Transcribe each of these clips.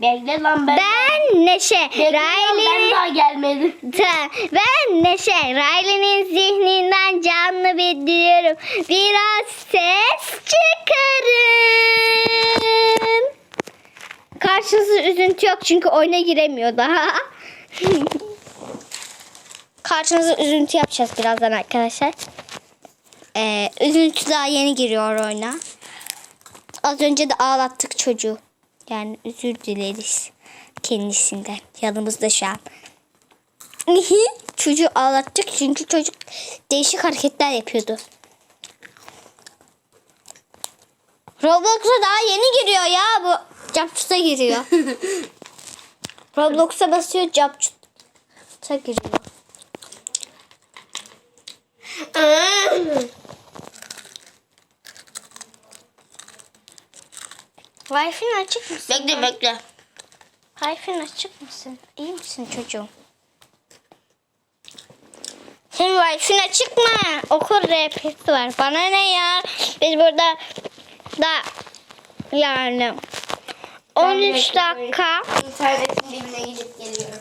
Bekle lan ben. Ben Neşe. Lan, ben Riley'nin daha gelmedim. Ben Neşe. Riley'nin zihninden canlı bildiriyorum. Biraz ses çıkarın. Karşınızda üzüntü yok çünkü oyuna giremiyor daha. Karşınıza üzüntü yapacağız birazdan arkadaşlar. Ee, üzüntü daha yeni giriyor oyuna. Az önce de ağlattık çocuğu. Yani özür dileriz kendisinden. Yanımızda şu an. Çocuğu ağlattık çünkü çocuk değişik hareketler yapıyordu. Roblox'a daha yeni giriyor ya bu. Capcut'a giriyor. Roblox'a basıyor Capcut'a giriyor. Wi-Fi'nin açık mısın? bekle bekle. Wi-Fi'nin açık mısın? İyi misin çocuğum? Senin Wi-Fi'nin açık mı? Okul RP'si var. Bana ne ya? Biz burada da yani 13 dakika İnternetin dibine gidip geliyorum.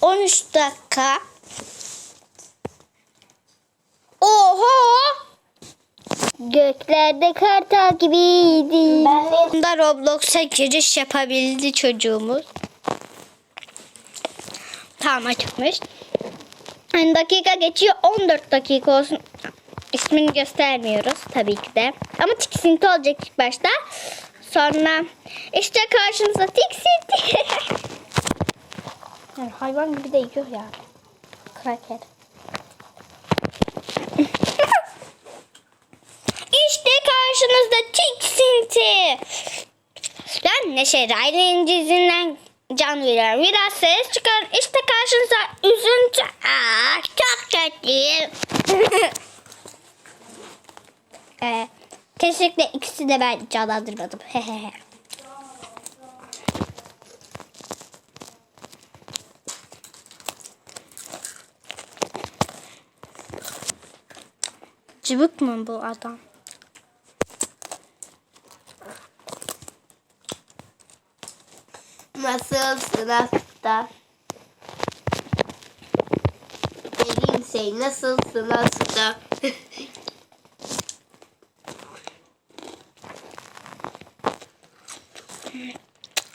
13 dakika Göklerde kartal gibiydi. Ben Bunda Roblox'a giriş yapabildi çocuğumuz. Tamam açıkmış. Yani dakika geçiyor 14 dakika olsun. İsmini göstermiyoruz tabii ki de. Ama tiksinti olacak ilk başta. Sonra işte karşınıza tiksinti. yani hayvan gibi de yiyor ya. Kraker. İşte karşınızda tiksinti. Neşe Raylı'nın dizinden can veriyorum. Biraz ses çıkar. İşte karşınıza üzüntü. Aa, çok kötü. ee, kesinlikle ikisi de ben canlandırmadım. Hehehe. Cıvık mı bu adam? Nasılsın hasta? Dediğim şey nasılsın hasta?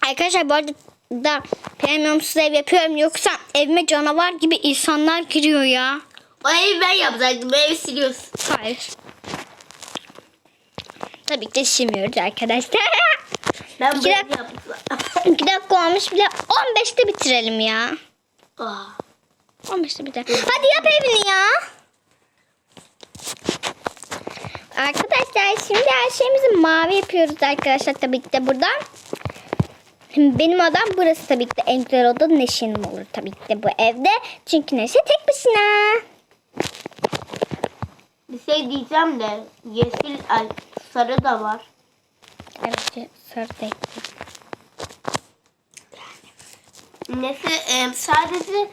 Arkadaşlar bu arada da premiumsuz ev yapıyorum yoksa evime canavar gibi insanlar giriyor ya. o evi ben yapacaktım. Evi siliyorsun. Hayır. Tabii ki de silmiyoruz arkadaşlar. Ben İki dakika-. 2 dakika olmuş bile 15'te bitirelim ya. Ah. 15'te bitirelim. Hadi yap evini ya. Arkadaşlar şimdi her şeyimizi mavi yapıyoruz arkadaşlar tabii ki de buradan. Şimdi benim odam burası tabii ki de en güzel oda Neşe'nin olur tabii ki de bu evde. Çünkü Neşe tek başına. Bir şey diyeceğim de yeşil ay, sarı da var. Evet sarı tek. Nesi e, sadece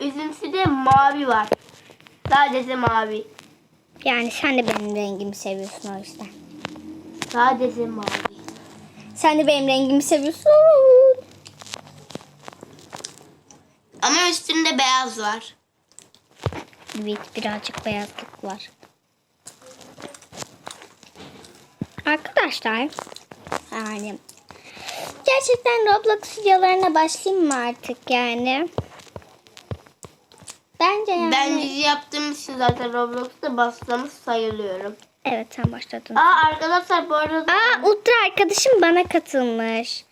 üzüntüde mavi var. Sadece mavi. Yani sen de benim rengimi seviyorsun o yüzden. Sadece mavi. Sen de benim rengimi seviyorsun. Ama üstünde beyaz var. Evet birazcık beyazlık var. Arkadaşlar yani gerçekten Roblox videolarına başlayayım mı artık yani? Bence yani. Ben dizi yaptığım için zaten Roblox'ta başlamış sayılıyorum. Evet sen başladın. Aa arkadaşlar bu arada Aa Ultra arkadaşım bana katılmış.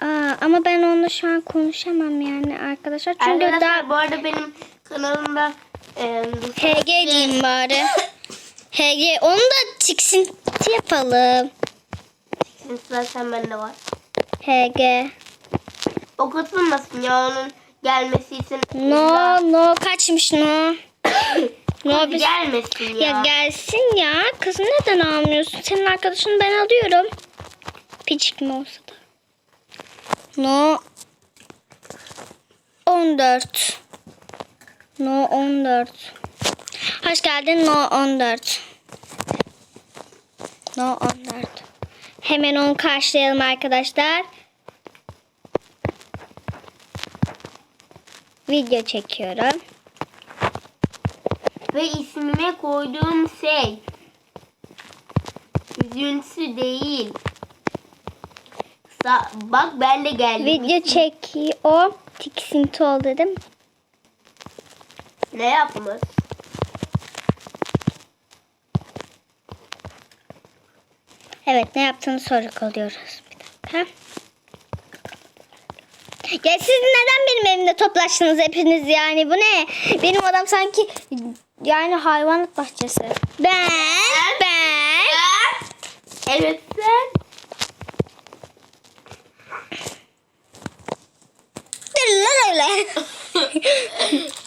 Aa, ama ben onunla şu an konuşamam yani arkadaşlar. Çünkü arkadaşlar daha bu arada benim kanalımda e, HG diyeyim bari. HG onu da tiksinti yapalım. zaten bende var. HG. O katılmasın ya onun gelmesi için. No no kaçmış no. no Kız biz... gelmesin ya. Ya gelsin ya. Kızı neden almıyorsun? Senin arkadaşını ben alıyorum. Picik mi olsa da. No. 14. No 14. Hoş geldin No 14. No 14. Hemen onu karşılayalım arkadaşlar. Video çekiyorum. Ve ismime koyduğum şey üzüntü değil. Bak ben de geldim. Video çekiyor. Tiksinti ol dedim. Ne yapmış? Evet ne yaptığını sorguluyoruz. Bir dakika. Ya siz neden benim evimde toplaştınız hepiniz yani bu ne? Benim adam sanki yani hayvanat bahçesi. Ben, ben. Evet sen.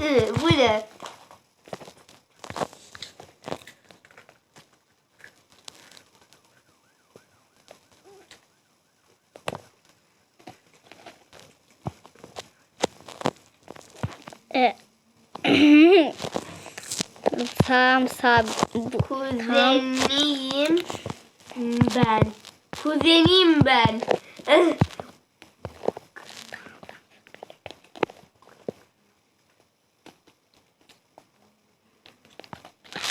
Hı, bu ne? E, Sağım sağ. bu- Kuzeniyim ben. Kuzenim ben.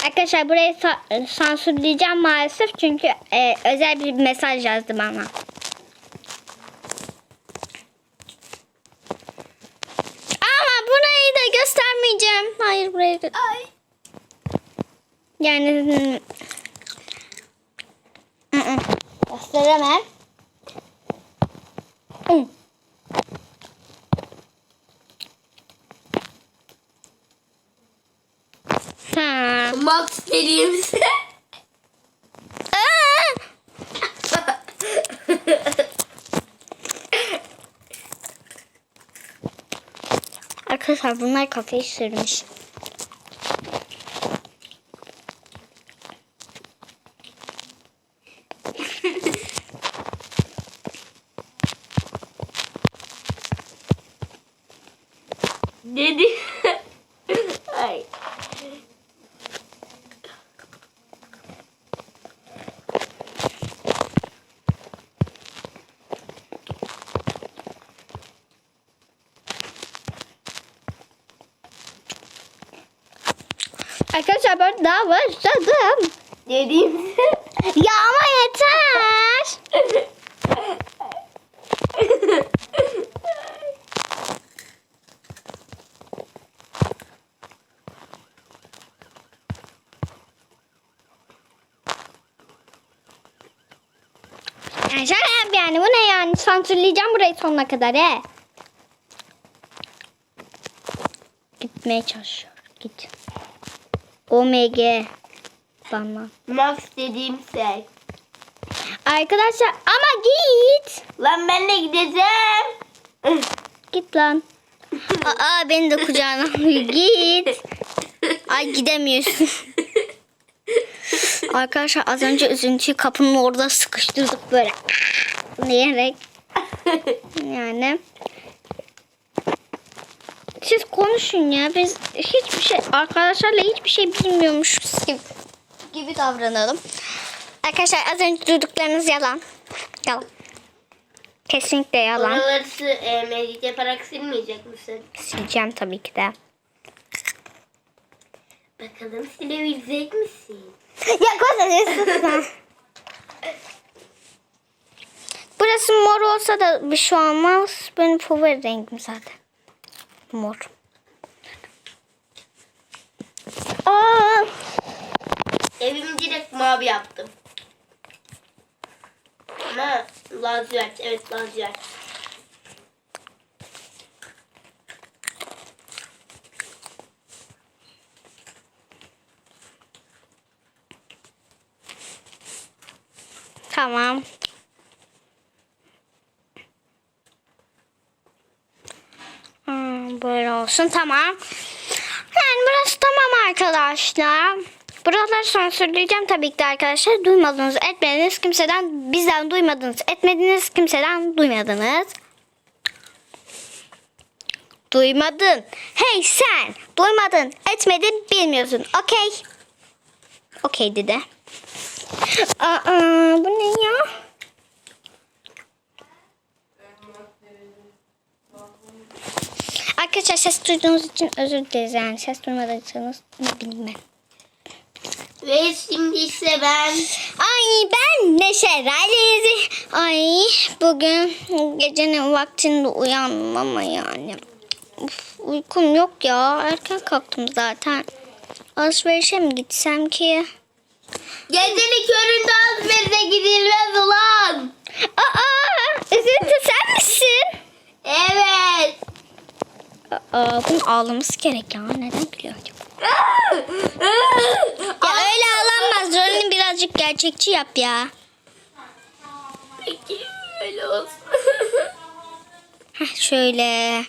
Arkadaşlar burayı sa- sansürleyeceğim maalesef çünkü e, özel bir mesaj yazdı bana. Ama burayı da göstermeyeceğim. Hayır burayı da... Ay. Yani... Gösteremem. Ha. Max dediğimse. Aa! Arkadaşlar bunlar kafayı sürmüş. Dedi. Ay. Arkadaşlar ben daha başladım. Dediğimse. Ya ama yeter. Yani şaka yap yani bu ne yani sansürleyeceğim burayı sonuna kadar he. Gitmeye çalışıyor. Git. OMG. Bana. Max dediğimse. Arkadaşlar ama git. Lan ben de gideceğim. Git lan. Aa beni de kucağına alıyor. Git. Ay gidemiyorsun. Arkadaşlar az önce üzüntüyü kapının orada sıkıştırdık böyle. Diyerek. Yani. Siz konuşun ya. Biz hiçbir şey arkadaşlarla hiçbir şey bilmiyormuşuz gibi, gibi davranalım. Arkadaşlar az önce duyduklarınız yalan. Yalan. Kesinlikle yalan. Oraları e, medit yaparak silmeyecek misin? Sileceğim tabii ki de. Bakalım silebilecek misin? ya koza Burası mor olsa da bir şey olmaz. Benim favori rengim zaten. Mor. Aa, Evimi direkt mavi yaptım. Ama lacivert. Evet lacivert. tamam. Böyle olsun tamam. Yani burası tamam arkadaşlar. Buraları sansürleyeceğim tabii ki de arkadaşlar. Duymadınız, etmediniz kimseden, bizden duymadınız, etmediniz kimseden duymadınız. Duymadın. Hey sen, duymadın, etmedin, bilmiyorsun. Okey. Okey dedi. Aa, bu ne ya? Arkadaşlar ses duyduğunuz için özür dileriz yani ses duymadıysanız ne bileyim ben. Ve şimdi ise ben Ay ben Neşe Raylezi. Ay bugün gecenin vaktinde uyandım ama yani. Uf, uykum yok ya. Erken kalktım zaten. Alışverişe mi gitsem ki? gecenin köründe alışverişe gidilmez ulan. Aa, üzüntü sen misin? Evet. Aa, bunun ağlaması gerek ya. Neden gülüyor acaba? Ya öyle ağlanmaz. Rolünü birazcık gerçekçi yap ya. Peki öyle olsun. Heh, şöyle.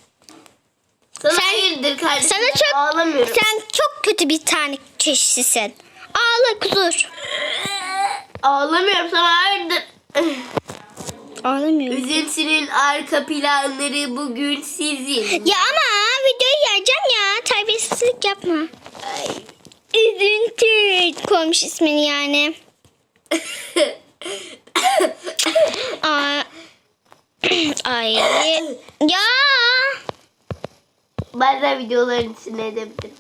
Sana Sen- hayırdır kardeşim. Sana çok ağlamıyorum. sen çok kötü bir tane kişisin. Ağla kuzur. Ağlamıyorum sana hayırdır. Ağlamıyorum. Üzüntünün arka planları bugün sizin. Ya ama videoyu yayacağım ya. Terbiyesizlik yapma. Ay. Üzüntü koymuş ismini yani. Aa, ay. Ya. Bazen videoların içine edebilirim.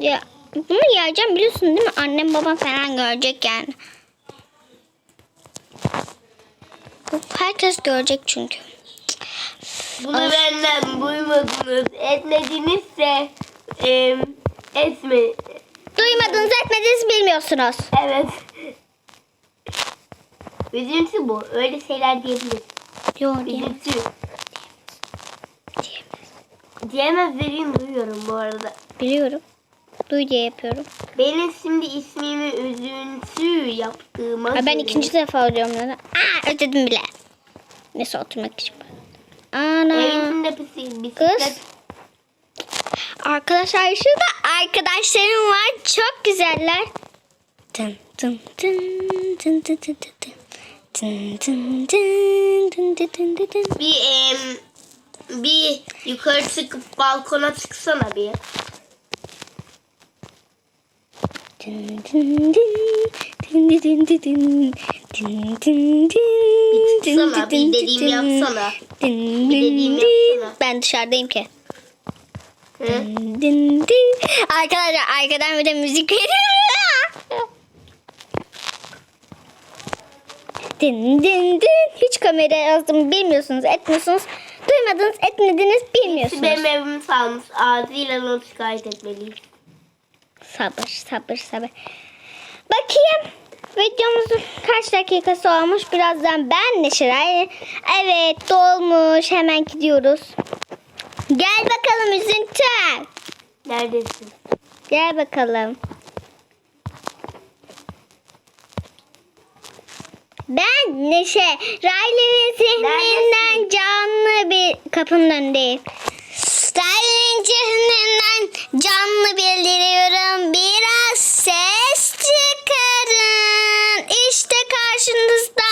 Ya bunu yayacağım biliyorsun değil mi? Annem babam falan görecek yani. Bu Herkes görecek çünkü. Bunu Of. benden duymadınız. Etmedinizse e, etme. Duymadınız etmediniz bilmiyorsunuz. Evet. Üzüntü bu. Öyle şeyler diyebiliriz. Yok diyemem. Üzüntü. Diyemez dediğini duyuyorum bu arada. Biliyorum. Duy diye yapıyorum. Benim şimdi ismimi üzüntü yaptığıma Ha, ben ikinci defa diyorum neden? Aa ödedim bile. Neyse oturmak için. Ana. Evin pisi bisiklet. Kız. Arkadaşlar şurada arkadaşlarım var. Çok güzeller. Tın tın tın tın tın tın tın tın. Tın tın tın tın tın tın tın tın. Bir em, bir yukarı çıkıp balkona çıksana bir. Tın tın tın tın tın tın tın tın. Tın tın tın tın çıksana, tın bir tın dediğimi tın. yapsana. Tın Bir dediğimi tın. yapsana. Ben dışarıdayım ki. Hı? Arkadaşlar arkadan bir de müzik veriyor. Dın dın dın. Hiç kamera yazdım bilmiyorsunuz etmiyorsunuz. Duymadınız etmediniz bilmiyorsunuz. Benim evimi salmış. Acilen onu şikayet etmeliyim. Sabır sabır sabır. Bakayım videomuzun kaç dakikası olmuş. Birazdan ben Neşeray. Evet dolmuş hemen gidiyoruz. Gel bakalım üzüntü. Neredesin? Gel bakalım. Ben Neşe. Riley'nin zihninden canlı bir kapının önündeyim. Riley'nin zihninden Canlı bildiriyorum. Biraz ses çıkarın. İşte karşınızda